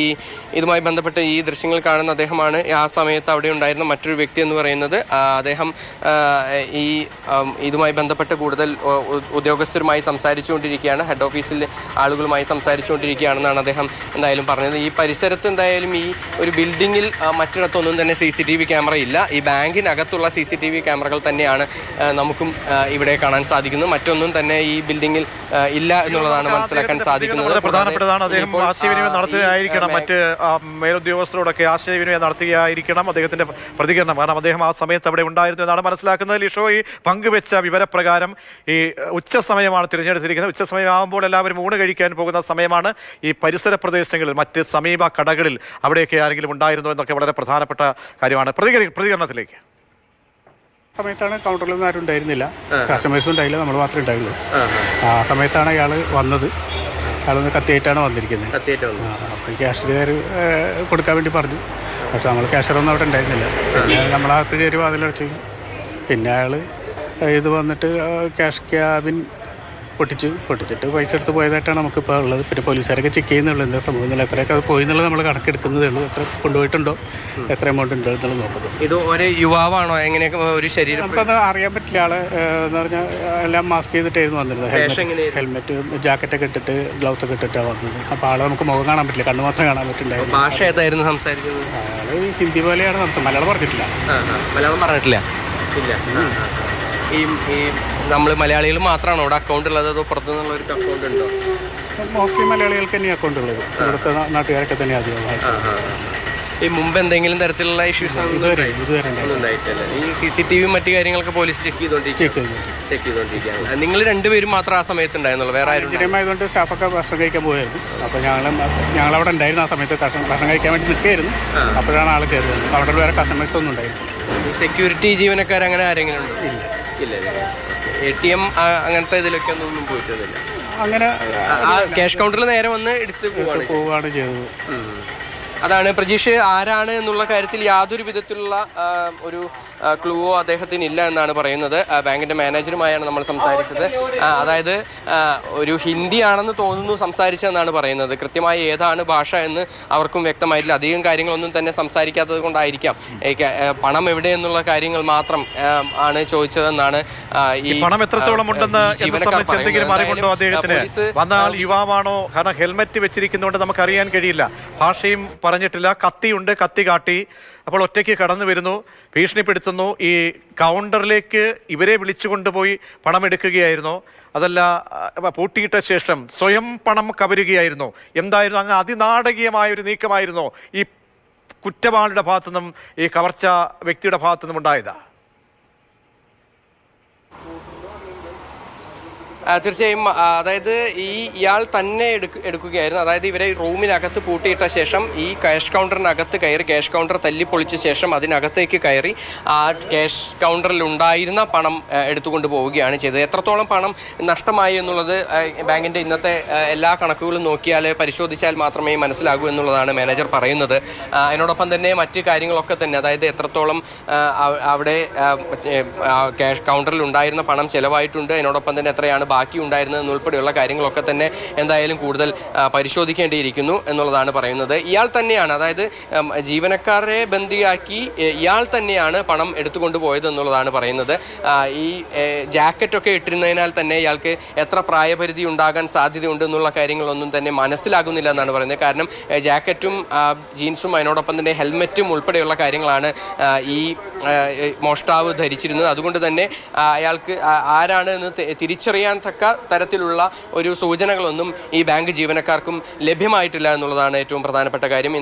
ഈ ഇതുമായി ബന്ധപ്പെട്ട് ഈ ദൃശ്യങ്ങൾ കാണുന്ന അദ്ദേഹമാണ്. ആ സമയത്ത് അവിടെ ഉണ്ടായിരുന്ന മറ്റൊരു വ്യക്തി എന്ന് പറയുന്നത് അദ്ദേഹം ഈ ഇതുമായി ബന്ധപ്പെട്ട് കൂടുതൽ ഉദ്യോഗസ്ഥരുമായി സംസാരിച്ചുകൊണ്ടിരിക്കുകയാണ് ഹെഡ് ഓഫീസിൽ ആളുകളുമായി സംസാരിച്ചുകൊണ്ടിരിക്കുകയാണെന്നാണ് അദ്ദേഹം എന്തായാലും പറഞ്ഞത്. ഈ പരിസരത്ത് എന്തായാലും ഈ ഒരു ബിൽഡിങ്ങിൽ മറ്റിടത്തൊന്നും തന്നെ C C T V camera ഇല്ല. ഈ ബാങ്കിനകത്തുള്ള സി സി ടി വി ക്യാമറകൾ തന്നെയാണ് നമുക്കും ഇവിടെ കാണാൻ സാധിക്കുന്നത്. മറ്റൊന്നും തന്നെ ഈ ബിൽഡിങ്ങിൽ ഇല്ല എന്നുള്ളതാണ് മനസ്സിലാക്കാൻ സാധിക്കുന്നത്. പ്രധാനപ്പെട്ടതാണ്. അദ്ദേഹം ആശയവിനിമയം ആ, നടത്തുകയായിരിക്കണം ഈ, ആ, മറ്റ് മേലുദ്യോഗസ്ഥരോടൊക്കെ ആശയവിനിമയം നടത്തുകയായിരിക്കണം അദ്ദേഹത്തിന്റെ പ്രതികരണം. കാരണം അദ്ദേഹം ആ സമയത്ത് അവിടെ ഉണ്ടായിരുന്നു എന്നാണ് മനസ്സിലാക്കുന്നത്. ലിഷോ ഈ പങ്കുവെച്ച വിവരപ്രകാരം ഈ ഉച്ച സമയമാണ് തിരഞ്ഞെടുത്തിരിക്കുന്നത്. ഉച്ച സമയമാകുമ്പോൾ എല്ലാവരും ഊണ് കഴിക്കാൻ പോകുന്ന സമയമാണ് ഈ പരിസര പ്രദേശങ്ങളിൽ മറ്റ് സമീപ കടകളിൽ അവിടെയൊക്കെ ആരെങ്കിലും ഉണ്ടായിരുന്നു എന്നൊക്കെ വളരെ പ്രധാനപ്പെട്ട കാര്യമാണ്. പ്രതികരി പ്രതികരണത്തിലേക്ക്. സമയത്താണ് കൗണ്ടറിൽ നിന്ന് ആരും ഉണ്ടായിരുന്നില്ല. കസ്റ്റമേഴ്സും ഉണ്ടായില്ല നമ്മൾ മാത്രമേ ഉണ്ടായുള്ളൂ. ആ സമയത്താണ് അയാൾ വന്നത്. അയാളൊന്ന് കത്തിയായിട്ടാണ് വന്നിരിക്കുന്നത്. കത്തിയേറ്റ് വന്നു. അപ്പോൾ അപ്പം ക്യാഷിയർ കൊടുക്കാൻ വേണ്ടി പറഞ്ഞു. പക്ഷെ നമ്മൾ ക്യാഷറൊന്നും അവിടെ ഉണ്ടായിരുന്നില്ല. പിന്നെ നമ്മളകത്ത് കയറി വാതിലടച്ചു. പിന്നെ അയാൾ ഇത് വന്നിട്ട് ക്യാഷ് ക്യാബിൻ പൊട്ടിച്ച് പൊട്ടിച്ചിട്ട് പൈസ എടുത്ത് പോയതായിട്ടാണ് നമുക്കിപ്പോൾ ഉള്ളത്. പിന്നെ പോലീസുകാരൊക്കെ ചെക്ക് ചെയ്യുന്നുള്ളൂ എന്താ സംഭവം എന്നുള്ള എത്രയൊക്കെ അത് പോയി എന്നുള്ളത് നമ്മൾ കണക്കെടുക്കുന്നതേ ഉള്ളൂ. എത്ര കൊണ്ടുപോയിട്ടുണ്ടോ എത്ര എമൗണ്ട് ഉണ്ടോ എന്നുള്ളത് നോക്കുന്നത്. ഇത് ഒരു യുവാവാണോ? എങ്ങനെയൊക്കെ ഒരു ശരീരം നമുക്കത് അറിയാൻ പറ്റില്ല. ആൾ എന്ന് പറഞ്ഞാൽ എല്ലാം മാസ്ക് ചെയ്തിട്ടായിരുന്നു വന്നിരുന്നത് ഹെൽമെറ്റ് ഹെൽമെറ്റ് ജാക്കറ്റൊക്കെ ഇട്ടിട്ട് ഗ്ലൗസ് ഒക്കെ ഇട്ടിട്ടാണ് വന്നത്. അപ്പോൾ ആളെ നമുക്ക് മുഖം കാണാൻ പറ്റില്ല. കണ്ണു മാത്രമേ കാണാൻ പറ്റുണ്ടായിരുന്നു. ഭാഷ ഏതായിരുന്നു സംസാരിക്കുന്നത്? ആൾ ഹിന്ദി പോലെയാണ് സംസാരം മലയാളം പറഞ്ഞിട്ടില്ല. മലയാളം പറഞ്ഞിട്ടില്ല. ഇല്ല. ഈ ഈ നമ്മൾ മലയാളികൾ മാത്രമാണോ ഇവിടെ അക്കൗണ്ട് ഉള്ളത് അതോ പുറത്തുനിന്നുള്ള ഒരു അക്കൗണ്ട് ഉണ്ടോ? മോസ്റ്റ്ലി മലയാളികൾക്ക് തന്നെ അക്കൗണ്ട് ഉള്ളത്. ഇവിടുത്തെ നാട്ടുകാരൊക്കെ തന്നെ അധികം ഈ മുമ്പ് എന്തെങ്കിലും തരത്തിലുള്ള ഇഷ്യൂസ് ഇതുവരെ ഇതുവരെ. ഉണ്ടായിട്ടില്ല. ഈ സി സി ടി വി മറ്റു കാര്യങ്ങളൊക്കെ പോലീസ് ചെക്ക് ചെയ്തോണ്ടിരിക്കും ചെക്ക് ചെയ്തോണ്ടിരിക്കുകയാണ്. നിങ്ങൾ രണ്ടുപേരും മാത്രം ആ സമയത്ത് ഉണ്ടായിരുന്നുള്ളൂ? വേറെ ആരും? ആയതുകൊണ്ട് സ്റ്റാഫൊക്കെ ഭക്ഷണം കഴിക്കാൻ പോയായിരുന്നു. അപ്പോൾ ഞങ്ങൾ അവിടെ ഉണ്ടായിരുന്നു ആ സമയത്ത് ഭക്ഷണം കഴിക്കാൻ വേണ്ടി നിൽക്കുകയായിരുന്നു. അപ്പോഴാണ് ആൾ കയറുന്നത് അവിടെ വേറെ കസ്റ്റമേഴ്സ് ഒന്നും ഉണ്ടായിരുന്നു സെക്യൂരിറ്റി ജീവനക്കാർ അങ്ങനെ ആരെങ്കിലും ഉണ്ടോ? ഇല്ല. എ ടി എം അങ്ങനത്തെ ഇതിലൊക്കെ ഒന്നും പോയിട്ടില്ല അങ്ങനെ ആ ക്യാഷ് കൗണ്ടറിൽ നേരെ വന്ന് എടുത്ത് പോവാണ് പോവുകയാണ് ചെയ്തത് അതാണ് പ്രജീഷ് ആരാണ് എന്നുള്ള കാര്യത്തിൽ യാതൊരു വിധത്തിലുള്ള ഒരു ക്ലൂവോ അദ്ദേഹത്തിന് ഇല്ല എന്നാണ് പറയുന്നത്. ബാങ്കിന്റെ ബാങ്കിന്റെ മാനേജറുമായാണ് നമ്മൾ സംസാരിച്ചത്. അതായത് ഒരു ഹിന്ദി ആണെന്ന് തോന്നുന്നു സംസാരിച്ചതെന്നാണ് പറയുന്നത്. കൃത്യമായി ഏതാണ് ഭാഷ എന്ന് അവർക്കും വ്യക്തമായിട്ടില്ല. അധികം കാര്യങ്ങളൊന്നും തന്നെ സംസാരിക്കാത്തത് കൊണ്ടായിരിക്കാം. പണം എവിടെ എന്നുള്ള കാര്യങ്ങൾ മാത്രം ആണ് ചോദിച്ചതെന്നാണ് ഈ പണം എത്രത്തോളം ഉണ്ടെന്ന് പോലീസ്, യുവാവാണോ? കാരണം ഹെൽമെറ്റ് വെച്ചിരിക്കുന്നതുകൊണ്ട് നമുക്ക് അറിയാൻ കഴിയില്ല. ഭാഷയും പറഞ്ഞിട്ടില്ല. കത്തിയുണ്ട് കത്തി കാട്ടി. അപ്പോൾ ഒറ്റയ്ക്ക് കടന്നു വരുന്നു. ഭീഷണിപ്പെടുത്തുന്നു. ഈ കൗണ്ടറിലേക്ക് ഇവരെ വിളിച്ചു കൊണ്ടുപോയി പണം എടുക്കുകയായിരുന്നു. അതല്ല പൂട്ടിയിട്ട ശേഷം സ്വയം പണം കവരുകയായിരുന്നു. എന്തായിരുന്നു? അങ്ങ് അതിനാടകീയമായ ഒരു നീക്കമായിരുന്നു ഈ കുറ്റവാളിയുടെ ഭാഗത്തു നിന്നും ഈ കവർച്ച വ്യക്തിയുടെ ഭാഗത്തു നിന്നും ഉണ്ടായതാ തീർച്ചയായും അതായത് ഈ ഇയാൾ തന്നെ എടുക്ക എടുക്കുകയായിരുന്നു. അതായത് ഇവരെ റൂമിനകത്ത് പൂട്ടിയിട്ട ശേഷം ഈ ക്യാഷ് കൗണ്ടറിനകത്ത് കയറി ക്യാഷ് കൗണ്ടർ തല്ലിപ്പൊളിച്ച ശേഷം അതിനകത്തേക്ക് കയറി ആ ക്യാഷ് കൗണ്ടറിൽ ഉണ്ടായിരുന്ന പണം എടുത്തുകൊണ്ട് പോവുകയാണ് ചെയ്തത്. എത്രത്തോളം പണം നഷ്ടമായി എന്നുള്ളത് ബാങ്കിന്റെ ഇന്നത്തെ എല്ലാ കണക്കുകളും നോക്കിയാൽ പരിശോധിച്ചാൽ മാത്രമേ മനസ്സിലാകൂ എന്നുള്ളതാണ് മാനേജർ പറയുന്നത്. അതിനോടൊപ്പം തന്നെ മറ്റ് കാര്യങ്ങളൊക്കെ തന്നെ അതായത് എത്രത്തോളം അവിടെ ക്യാഷ് കൗണ്ടറിൽ ഉണ്ടായിരുന്ന പണം ചിലവായിട്ടുണ്ട് അതിനോടൊപ്പം തന്നെ എത്രയാണ് ബാക്കി ഉണ്ടായിരുന്നത് ഉൾപ്പെടെയുള്ള കാര്യങ്ങളൊക്കെ തന്നെ എന്തായാലും കൂടുതൽ പരിശോധിക്കേണ്ടിയിരിക്കുന്നു എന്നുള്ളതാണ് പറയുന്നത്. ഇയാൾ തന്നെയാണ് അതായത് ജീവനക്കാരെ ബന്ദിയാക്കി ഇയാൾ തന്നെയാണ് പണം എടുത്തുകൊണ്ട് പോയത് എന്നുള്ളതാണ് പറയുന്നത്. ഈ ജാക്കറ്റൊക്കെ ഇട്ടിരുന്നതിനാൽ തന്നെ ഇയാൾക്ക് എത്ര പ്രായപരിധി ഉണ്ടാകാൻ സാധ്യതയുണ്ട് എന്നുള്ള കാര്യങ്ങളൊന്നും തന്നെ മനസ്സിലാകുന്നില്ല എന്നാണ് പറയുന്നത്. കാരണം ജാക്കറ്റും ജീൻസും അതിനോടൊപ്പം തന്നെ ഹെൽമെറ്റും ഉൾപ്പെടെയുള്ള കാര്യങ്ങളാണ് ഈ മോഷ്ടാവ് ധരിച്ചിരുന്നത്. അതുകൊണ്ട് തന്നെ അയാൾക്ക് ആരാണ് എന്ന് തിരിച്ചറിയാൻ തക്ക തരത്തിലുള്ള ഒരു സൂചനകളൊന്നും ഈ ബാങ്ക് ജീവനക്കാർക്കും ലഭ്യമായിട്ടില്ല എന്നുള്ളതാണ് ഏറ്റവും പ്രധാനപ്പെട്ട കാര്യം.